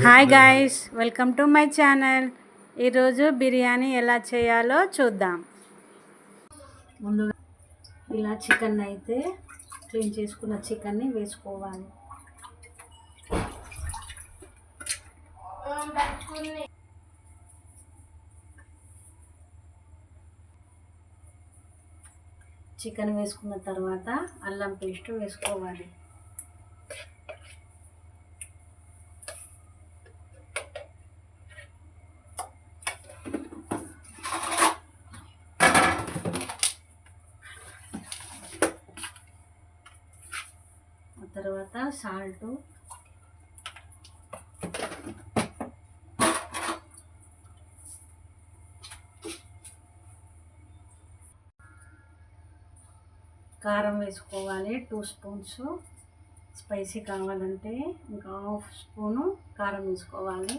Hi guys welcome to my channel ఈరోజు బిర్యానీ ఎలా చేయాలో చూద్దాం. ముందుగా ఇలా చికెన్ అయితే క్లీన్ చేసుకున్న చికెన్ని వేసుకోవాలి. చికెన్ వేసుకున్న తర్వాత అల్లం పేస్ట్ వేసుకోవాలి. తర్వాత సాల్ట్. కారం వేసుకోవాలి టూ స్పూన్స్ స్పైసీ కావాలంటే ఇంకా హాఫ్ స్పూను కారం వేసుకోవాలి.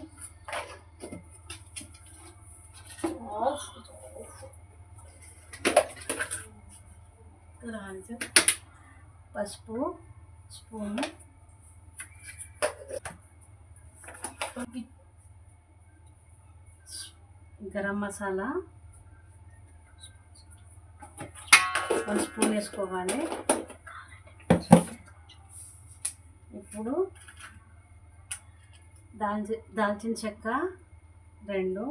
పసుపు spoon garam masala one spoon వేసుకోవాలి. ఇప్పుడు దాల్చి దాల్చిన చెక్క రెండు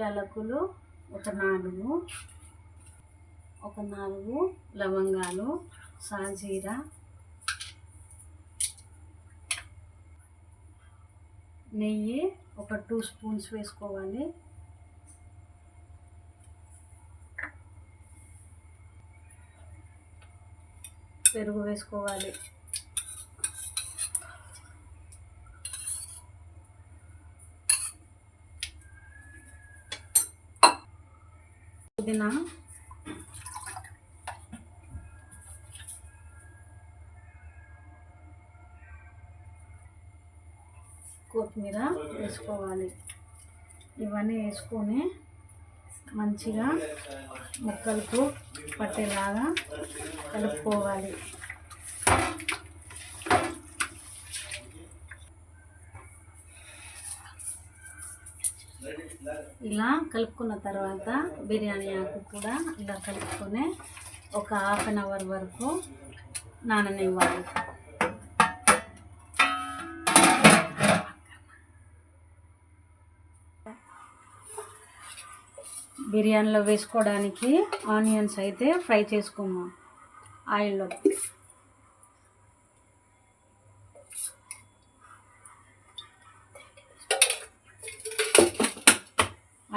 యాలకులు ఒక నాలుగు ఒక నాలుగు లవంగాలు సాజీరా. నెయ్యి ఒక టూ స్పూన్స్ వేసుకోవాలి. పెరుగు వేసుకోవాలి. పుదీనా కొత్తిమీర వేసుకోవాలి. ఇవన్నీ వేసుకొని మంచిగా ముక్కలకు పట్టేలాగా కలుపుకోవాలి. ఇలా కలుపుకున్న తర్వాత బిర్యానీ ఆకు కూడా ఇలా కలుపుకొని ఒక హాఫ్ అన్ అవర్ వరకు నాననివ్వాలి. బిర్యానీలో వేసుకోవడానికి ఆనియన్స్ అయితే ఫ్రై చేసుకున్నాం ఆయిల్లో.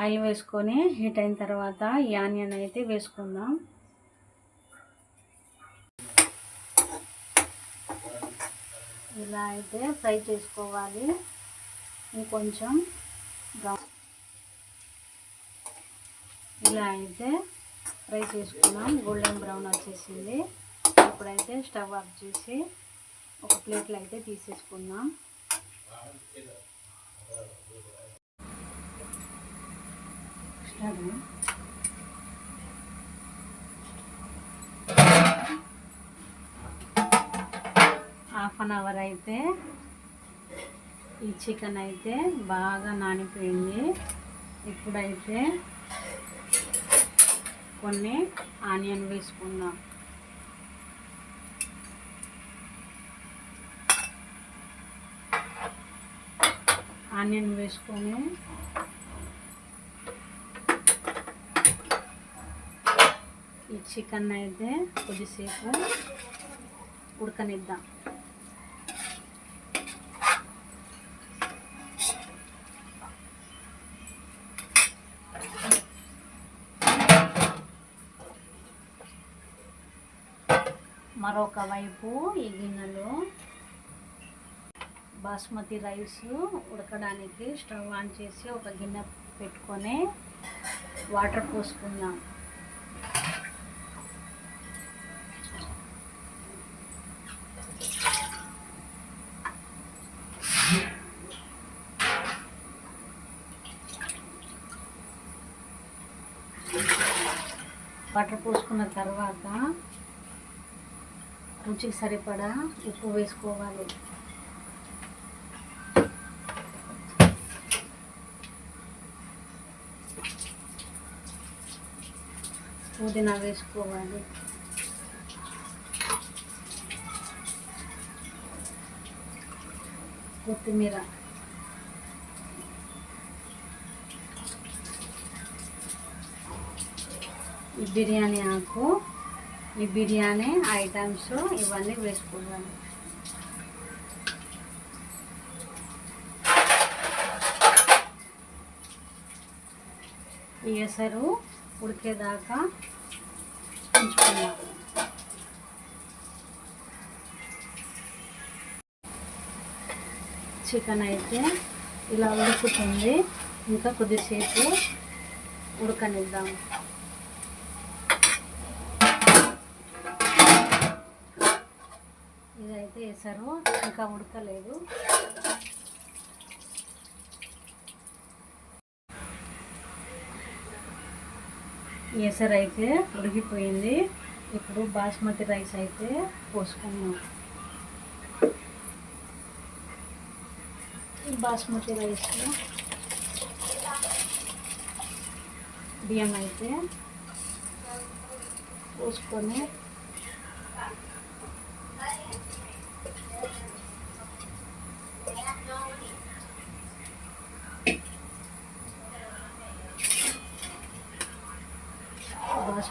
ఆయిల్ వేసుకొని హీట్ అయిన తర్వాత ఈ ఆనియన్ అయితే వేసుకుందాం. ఇలా అయితే ఫ్రై చేసుకోవాలి. ఇంకొంచెం బ్రౌన్ ఇలా అయితే ఫ్రై చేసుకున్నాం. గోల్డెన్ బ్రౌన్ వచ్చేసింది. ఇప్పుడైతే స్టవ్ ఆఫ్ చేసి ఒక ప్లేట్లో అయితే తీసేసుకుందాం. స్టవ్ హాఫ్ అన్ అవర్ అయితే ఈ చికెన్ అయితే బాగా నానిపోయింది. ఇప్పుడైతే కొన్ని ఆనియన్ వేసుకుందాం. ఆనియన్ వేసుకొని ఈ చికెన్ అయితే కొద్దిసేపు ఉడకనిద్దాం. మరొక వైపు ఈ గిన్నెలో బాస్మతి రైస్ ఉడకడానికి స్టవ్ ఆన్ చేసి ఒక గిన్నె పెట్టుకొని వాటర్ పోసుకుందాం. వాటర్ పోసుకున్న తర్వాత రుచికి సరిపడా ఉప్పు వేసుకోవాలి. పుదీనా వేసుకోవాలి. కొత్తిమీర. బిర్యానీ ఆకు ఈ బిర్యానీ ఐటమ్స్ ఇవన్నీ వేసుకోవాలి ఈ ఎసరు ఉడికేదాకా ఉంచుకున్నాం చికెన్ అయితే ఇలా ఉడుకుతుంది. ఇంకా కొద్దిసేపు ఉడకనిద్దాం. ఇదైతే వేసారు ఇంకా ఉడకలేదు. ఎసరు అయితే ఉడికిపోయింది. ఇప్పుడు బాస్మతి రైస్ అయితే పోసుకున్నాం బాస్మతి రైస్ బియ్యం అయితే పోసుకొని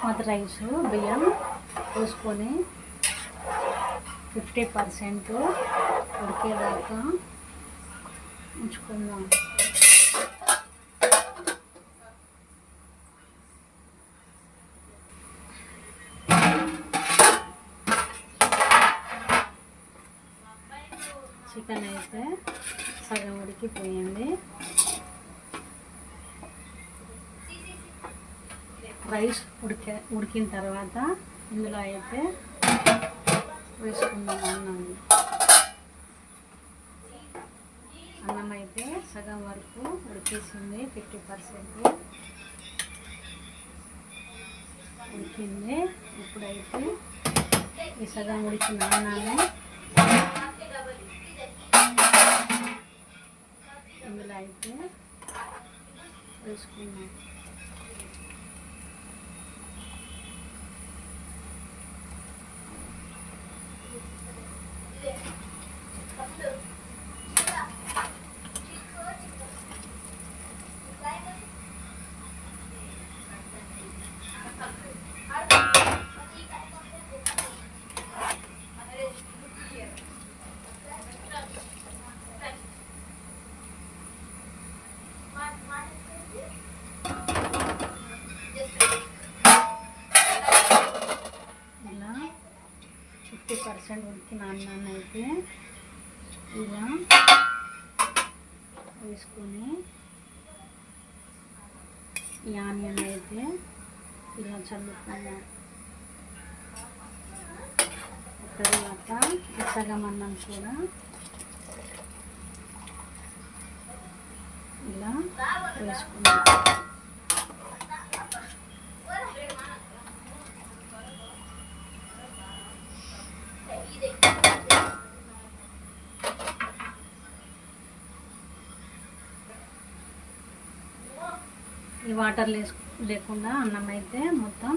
బాస్మతి రైస్ బియ్యం పోసుకొని ఫిఫ్టీ పర్సెంట్ ఉడికేదాకా ఉంచుకుందాం చికెన్ అయితే సగం ఉడికిపోయింది రైస్ ఉడిక ఉడికిన తర్వాత ఇందులో అయితే వేసుకుందాం అన్నం. అన్నం అయితే సగం వరకు ఉడికేసింది ఫిఫ్టీ పర్సెంట్ ఉడికింది. ఇప్పుడైతే ఈ సగం ఉడికిన అన్నాన్ని ఇందులో అయితే వేసుకున్నాం ఇలా ఫిఫ్టీ పర్సెంట్ ఉడికిన అన్నాన్ని అయితే ఇలా వేసుకొని ఈ ఆనియన్ అయితే ఇలా చల్లుకున్నాం తర్వాత సగం అన్నం కూడా ఇలా వేసుకున్నాం ఈ వాటర్ లేసు లేకుండా అన్నం అయితే మొత్తం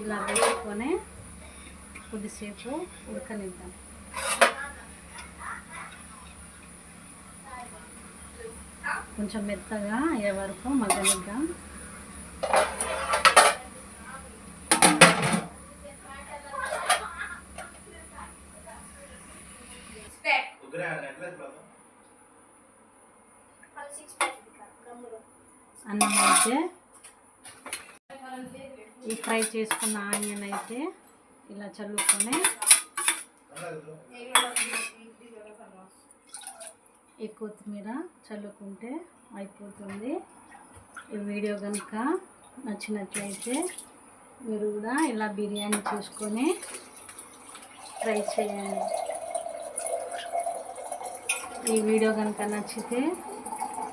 ఇలా వేసుకొని కొద్దిసేపు ఉడకనిద్దాం. కొంచెం మెత్తగా అయ్యే వరకు మగ్గనిద్దాం. అన్నం అయితే. ఈ ఫ్రై చేసుకున్న ఆనియన్ అయితే ఇలా చల్లుకొని ఈ కొత్తిమీర చల్లుకుంటే అయిపోతుంది. ఈ వీడియో కనుక నచ్చినట్లయితే మీరు కూడా ఇలా బిర్యానీ చేసుకొని ట్రై చేయండి. ఈ వీడియో కనుక నచ్చితే